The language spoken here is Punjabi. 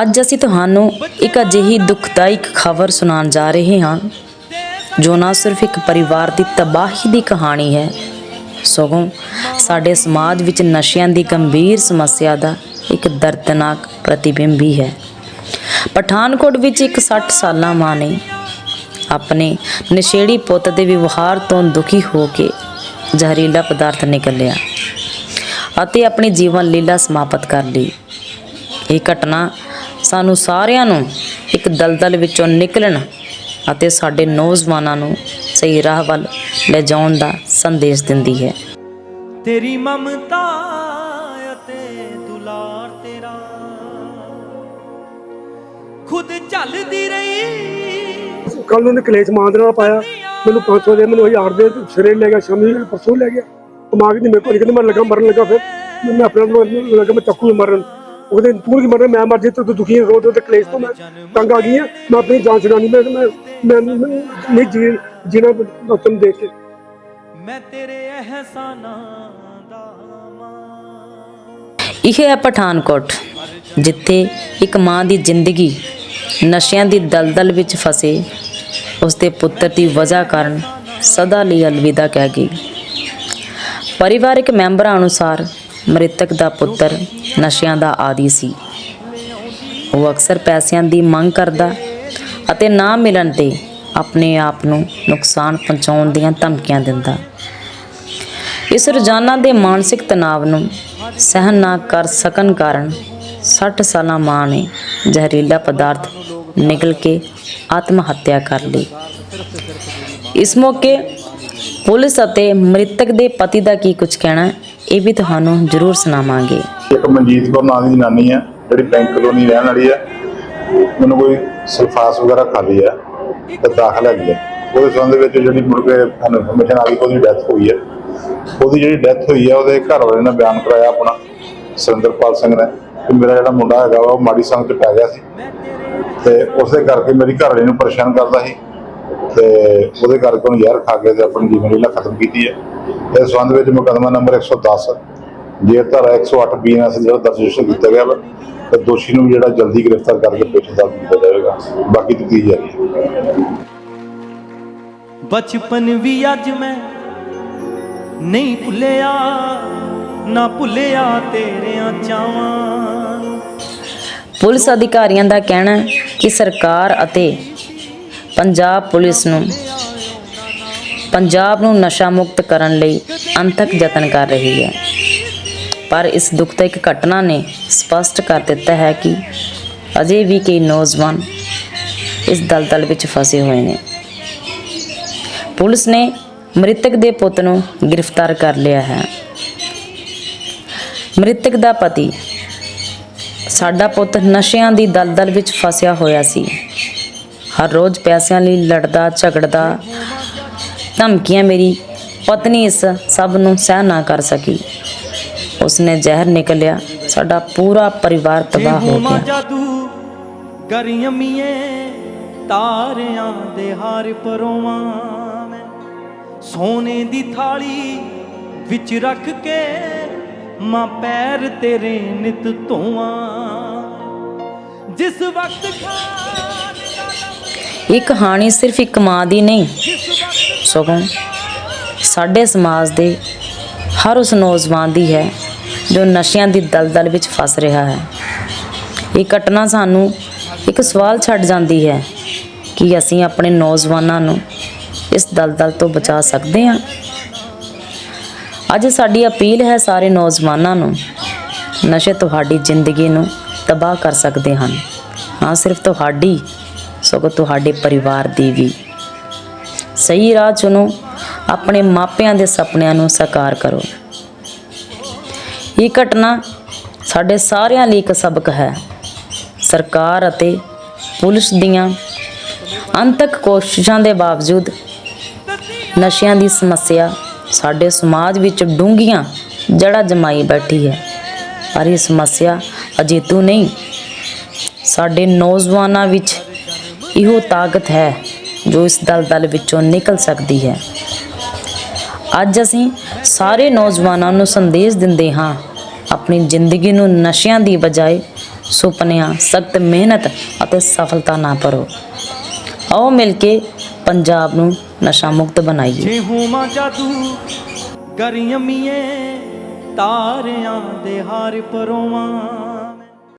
ਅੱਜ ਅਸੀਂ ਤੁਹਾਨੂੰ ਇੱਕ ਅਜਿਹੀ ਦੁਖਦਾਇਕ ਖਬਰ ਸੁਣਾਉਣ ਜਾ ਰਹੇ ਹਾਂ, ਜੋ ਨਾ ਸਿਰਫ ਇੱਕ ਪਰਿਵਾਰ ਦੀ ਤਬਾਹੀ ਦੀ ਕਹਾਣੀ ਹੈ, ਸਗੋਂ ਸਾਡੇ ਸਮਾਜ ਵਿੱਚ ਨਸ਼ਿਆਂ ਦੀ ਗੰਭੀਰ ਸਮੱਸਿਆ ਦਾ ਇੱਕ ਦਰਦਨਾਕ ਪ੍ਰਤੀਬਿੰਬ ਵੀ ਹੈ। ਪਠਾਨਕੋਟ ਵਿੱਚ ਇੱਕ 60 ਸਾਲਾਂ ਮਾਂ ਨੇ ਆਪਣੇ ਨਸ਼ੇੜੀ ਪੁੱਤ ਦੇ ਵਿਵਹਾਰ ਤੋਂ ਦੁਖੀ ਹੋ ਕੇ ਜ਼ਹਿਰੀਲਾ ਪਦਾਰਥ ਨਿਕਲਿਆ ਅਤੇ ਆਪਣੀ ਜੀਵਨ ਲੀਲਾ ਸਮਾਪਤ ਕਰ ਲਈ। ਇਹ ਘਟਨਾ ਸਾਨੂੰ ਸਾਰਿਆਂ ਨੂੰ ਇੱਕ ਦਲਦਲ ਵਿੱਚੋਂ ਨਿਕਲਣ ਅਤੇ ਸਾਡੇ ਨੌਜਵਾਨਾਂ ਨੂੰ ਸਹੀ ਰਾਹ ਵੱਲ ਲੈ ਜਾਣ ਦਾ ਸੰਦੇਸ਼ ਦਿੰਦੀ ਹੈ। ਤੇਰੀ ਮਮਤਾ ਅਤੇ ਦੁਲਾਰ ਤੇਰਾ ਖੁਦ ਚੱਲਦੀ ਰਹੀ। ਕੱਲ ਨੂੰ ਕਲੇਸ਼ ਮਾਂ ਦੇ ਨਾਲ ਪਾਇਆ। ਮੈਨੂੰ 500 ਦੇ ਮੈਨੂੰ ਹਜ਼ਾਰ ਦੇ ਸਿਰੇ ਲੈ ਗਿਆ ਸ਼ਾਮੀ ਪਰਸੋਂ ਲੈ ਗਿਆ। ਦਿਮਾਗ ਨਹੀਂ ਮੇਰੇ ਕੋਲ ਕਹਿੰਦਾ ਮੈਂ ਲੱਗਾ ਮਰਨ ਲੱਗਾ ਫਿਰ। ਮੈਂ ਆਪਣੇ ਲੱਗਾ ਮੈਂ ਚੱਕੂ ਮਰਨ। ਉਹਦੇ ਤੂੰ ਕੀ ਮਰਨ ਮੈਂ ਮਰ ਜੇ ਤੂੰ ਦੁਖੀ ਰੋ ਰੋ ਤੇ ਕਲੇਸ਼ ਤੋਂ ਮੈਂ ਤੰਗ ਆ ਗਈ ਹਾਂ ਮੈਂ ਆਪਣੀ ਜਾਨ ਛਡਾਣੀ ਮੈਂ ਮੈਂ ਨਹੀਂ ਜੀ ਜੀਣਾ ਤੁਮ ਦੇਖ ਕੇ। ਮੈਂ ਤੇਰੇ ਅਹਿਸਾਨਾਂ ਦਾ ਮਾਂ। ਇਹ ਹੈ ਪਠਾਨਕੋਟ ਜਿੱਥੇ ਇੱਕ ਮਾਂ ਦੀ ਜ਼ਿੰਦਗੀ ਨਸ਼ਿਆਂ ਦੀ ਦਲਦਲ ਵਿੱਚ ਫਸੇ ਉਸਦੇ ਪੁੱਤਰ ਦੀ ਵਜ੍ਹਾ ਕਾਰਨ ਸਦਾ ਲਈ ਅਲਵਿਦਾ ਕਹਿ ਗਈ। ਪਰਿਵਾਰਕ ਮੈਂਬਰਾਂ ਅਨੁਸਾਰ ਮ੍ਰਿਤਕ ਦਾ ਪੁੱਤਰ ਨਸ਼ਿਆਂ ਦਾ ਆਦੀ ਸੀ। ਉਹ ਅਕਸਰ ਪੈਸਿਆਂ ਦੀ ਮੰਗ ਕਰਦਾ ਅਤੇ ਨਾ ਮਿਲਣ ਤੇ ਆਪਣੇ ਆਪ ਨੂੰ ਨੁਕਸਾਨ ਪਹੁੰਚਾਉਣ ਦੀਆਂ ਧਮਕੀਆਂ ਦਿੰਦਾ। ਇਸ ਰੋਜ਼ਾਨਾ ਦੇ ਮਾਨਸਿਕ ਤਣਾਅ ਨੂੰ ਸਹਿਨ ਨਾ ਕਰ ਸਕਣ ਕਾਰਨ 60 ਸਾਲਾਂ ਮਾਂ ਨੇ ਜ਼ਹਿਰੀਲਾ ਪਦਾਰਥ ਨਿਕਲ ਕੇ ਆਤਮ ਹੱਤਿਆ ਕਰ ਲਈ। ਇਸ ਮੌਕੇ ਪੁਲਿਸ ਅਤੇ ਮ੍ਰਿਤਕ ਦੇ ਪਤੀ ਦਾ ਕੀ ਕੁਝ ਕਹਿਣਾ ਹੈ, ਇਹ ਵੀ ਤੁਹਾਨੂੰ ਜ਼ਰੂਰ ਸੁਣਾਵਾਂਗੇ। ਇੱਕ ਮਨਜੀਤ ਕੌਰ ਨਾਂ ਦੀ ਜਨਾਨੀ ਹੈ ਜਿਹੜੀ ਬੈਂਕ ਕਲੋਨੀ ਰਹਿਣ ਵਾਲੀ ਹੈ ਮੈਨੂੰ ਕੋਈ ਸਲਫਾਸ ਵਗੈਰਾ ਖਾਲੀ ਹੈ ਤੇ ਦਾਖਲ ਹੈਗੀ ਹੈ ਉਹਦੇ ਸੰਬੰਧ ਵਿੱਚ ਜਿਹੜੀ ਮੁੜ ਕੇ ਸਾਨੂੰ ਇਨਫੋਰਮੇਸ਼ਨ ਆ ਗਈ, ਉਹਦੀ ਡੈਥ ਹੋਈ ਹੈ ਉਹਦੀ ਜਿਹੜੀ ਡੈਥ ਹੋਈ ਹੈ ਉਹਦੇ ਘਰ ਵਾਲੇ ਨੇ ਬਿਆਨ ਕਰਾਇਆ ਆਪਣਾ, ਸੁਰਿੰਦਰਪਾਲ ਸਿੰਘ ਨੇ, ਕਿ ਮੇਰਾ ਜਿਹੜਾ ਮੁੰਡਾ ਹੈਗਾ ਵਾ, ਉਹ ਮਾੜੀ ਸੰਗਤ ਚ ਪੈ ਗਿਆ ਸੀ। ਤੇ ਉਸੇ ਕਰਕੇ ਮੇਰੀ ਘਰ ਵਾਲੀ ਨੂੰ ਪਰੇਸ਼ਾਨ ਕਰਦਾ ਸੀ। ਤੇ ਉਹਦੇ ਕਰਕੇ ਉਹਨੂੰ ਜ਼ਹਿਰ ਖਾ ਕੇ ਤੇ ਆਪਣੀ ਜੀਵਨ ਲੀਲਾ ਖਤਮ ਕੀਤੀ ਹੈ ਇਸ ਸੰਬੰਧ ਵਿੱਚ ਮੁਕੱਦਮਾ ਨੰਬਰ 110 ਜੇ ਧਾਰਾ 108 ਬੀਐਨਐਸ ਜਿਹੜਾ ਦਰਜ ਕੀਤਾ ਗਿਆ ਵਾ ਤੇ ਦੋਸ਼ੀ ਨੂੰ ਜਿਹੜਾ ਜਲਦੀ ਗ੍ਰਿਫਤਾਰ ਕਰਕੇ ਪੇਸ਼ਦਾਰ ਕੀਤਾ ਜਾਵੇਗਾ ਬਾਕੀ ਤਫਤੀਸ਼ ਜਾਰੀ ਹੈ ਬਚਪਨ ਵੀ ਅੱਜ ਮੈਂ ਨਹੀਂ ਭੁੱਲਿਆ ਨਾ ਭੁੱਲਿਆ ਤੇਰਿਆਂ ਚਾਵਾਂ। ਪੁਲਿਸ ਅਧਿਕਾਰੀਆਂ ਦਾ ਕਹਿਣਾ ਹੈ ਕਿ ਸਰਕਾਰ ਅਤੇ ਪੰਜਾਬ ਪੁਲਿਸ ਨੂੰ ਪੰਜਾਬ ਨੂੰ ਨਸ਼ਾ ਮੁਕਤ ਕਰਨ ਲਈ ਅੰਤਕ ਯਤਨ ਕਰ ਰਹੀ ਹੈ। ਪਰ ਇਸ ਦੁਖਦਾਇਕ ਘਟਨਾ ਨੇ ਸਪਸ਼ਟ ਕਰ ਦਿੱਤਾ ਹੈ ਕਿ ਅਜੇ ਵੀ ਕਈ ਨੌਜਵਾਨ ਇਸ ਦਲਦਲ ਵਿੱਚ ਫਸੇ ਹੋਏ ਨੇ। ਪੁਲਿਸ ਨੇ ਮ੍ਰਿਤਕ ਦੇ ਪੁੱਤ ਨੂੰ ਗ੍ਰਿਫਤਾਰ ਕਰ ਲਿਆ ਹੈ। ਮ੍ਰਿਤਕ ਦਾ ਪਤੀ ਸਾਡਾ ਪੁੱਤ ਨਸ਼ਿਆਂ ਦੀ ਦਲਦਲ ਵਿੱਚ ਫਸਿਆ ਹੋਇਆ ਸੀ। ਹਰ ਰੋਜ਼ ਪੈਸਿਆਂ ਲਈ ਲੜਦਾ, ਝਗੜਦਾ ਧਮਕੀਆਂ ਮੇਰੀ ਪਤਨੀ ਇਸ ਸਭ ਨੂੰ ਸਹਿ ਨਾ ਕਰ ਸਕੀ। ਉਸਨੇ ਜ਼ਹਿਰ ਨਿਕਲਿਆ। ਸਾਡਾ ਪੂਰਾ ਪਰਿਵਾਰ ਤਬਾਹ ਹੋ ਗਿਆ। ਜਾਦੂ ਗਰੀਮੀਏ ਤਾਰਿਆਂ ਦੇ ਹਾਰ ਪਰੋਵਾਂ ਮੈਂ। ਸੋਨੇ ਦੀ ਥਾਲੀ ਵਿੱਚ ਰੱਖ ਕੇ ਮਾਂ ਪੈਰ ਤੇਰੇ ਨਿਤ ਧੋਵਾਂ। ਜਿਸ ਵਕਤ ਖਾਨ ਇਹ ਕਹਾਣੀ ਸਿਰਫ ਇੱਕ ਮਾਂ ਦੀ ਨਹੀਂ ਸਗੋਂ ਸਾਡੇ ਸਮਾਜ ਦੇ ਹਰ ਉਸ ਨੌਜਵਾਨ ਦੀ ਹੈ ਜੋ ਨਸ਼ਿਆਂ ਦੀ ਦਲਦਲ ਵਿੱਚ ਫਸ ਰਿਹਾ ਹੈ। ਇਹ ਘਟਨਾ ਸਾਨੂੰ ਇੱਕ ਸਵਾਲ ਛੱਡ ਜਾਂਦੀ ਹੈ ਕਿ ਅਸੀਂ ਆਪਣੇ ਨੌਜਵਾਨਾਂ ਨੂੰ ਇਸ ਦਲਦਲ ਤੋਂ ਬਚਾ ਸਕਦੇ ਹਾਂ। ਅੱਜ ਸਾਡੀ ਅਪੀਲ ਹੈ ਸਾਰੇ ਨੌਜਵਾਨਾਂ ਨੂੰ ਨਸ਼ੇ ਤੁਹਾਡੀ ਜ਼ਿੰਦਗੀ ਨੂੰ ਤਬਾਹ ਕਰ ਸਕਦੇ ਹਨ। ਨਾ ਸਿਰਫ ਤੁਹਾਡੀ, ਸਗੋਂ ਤੁਹਾਡੇ ਪਰਿਵਾਰ ਦੀ ਵੀ। ਸਹੀ ਰਾਹ ਚੁਣੋ, ਆਪਣੇ ਮਾਪਿਆਂ ਦੇ ਸੁਪਨਿਆਂ ਨੂੰ ਸਾਕਾਰ ਕਰੋ। ਇਹ ਘਟਨਾ ਸਾਡੇ ਸਾਰਿਆਂ ਲਈ ਇੱਕ ਸਬਕ ਹੈ। ਸਰਕਾਰ ਅਤੇ ਪੁਲਿਸ ਦੀਆਂ ਅੰਤਕ ਕੋਸ਼ਿਸ਼ਾਂ ਦੇ ਬਾਵਜੂਦ ਨਸ਼ਿਆਂ ਦੀ ਸਮੱਸਿਆ ਸਾਡੇ ਸਮਾਜ ਵਿੱਚ ਡੂੰਘੀਆਂ ਜੜਾ ਜਮਾਈ ਬੈਠੀ ਹੈ। ਪਰ ਇਹ ਸਮੱਸਿਆ ਅਜੇਤੂ ਨਹੀਂ, ਸਾਡੇ ਨੌਜਵਾਨਾਂ ਵਿੱਚ ਇਹੋ ਤਾਕਤ ਹੈ। ਜੋ ਇਸ ਦਲਦਲ ਵਿੱਚੋਂ ਨਿਕਲ ਸਕਦੀ ਹੈ। ਅੱਜ ਅਸੀਂ ਸਾਰੇ ਨੌਜਵਾਨਾਂ ਨੂੰ ਸੰਦੇਸ਼ ਦਿੰਦੇ ਹਾਂ, ਆਪਣੀ ਜ਼ਿੰਦਗੀ ਨੂੰ ਨਸ਼ਿਆਂ ਦੀ ਬਜਾਏ ਸੁਪਨਿਆਂ, ਸਖਤ ਮਿਹਨਤ ਅਤੇ ਸਫਲਤਾ ਨਾ ਪਰੋ ਆਓ ਮਿਲ ਕੇ ਪੰਜਾਬ ਨੂੰ ਨਸ਼ਾ ਮੁਕਤ ਬਣਾਈਏ। ਜੇ ਹੋਵਾਂ ਜਾਦੂ ਗਰੀਮੀਏ ਤਾਰਿਆਂ ਦੇ ਹਾਰ ਪਰੋਵਾਂ।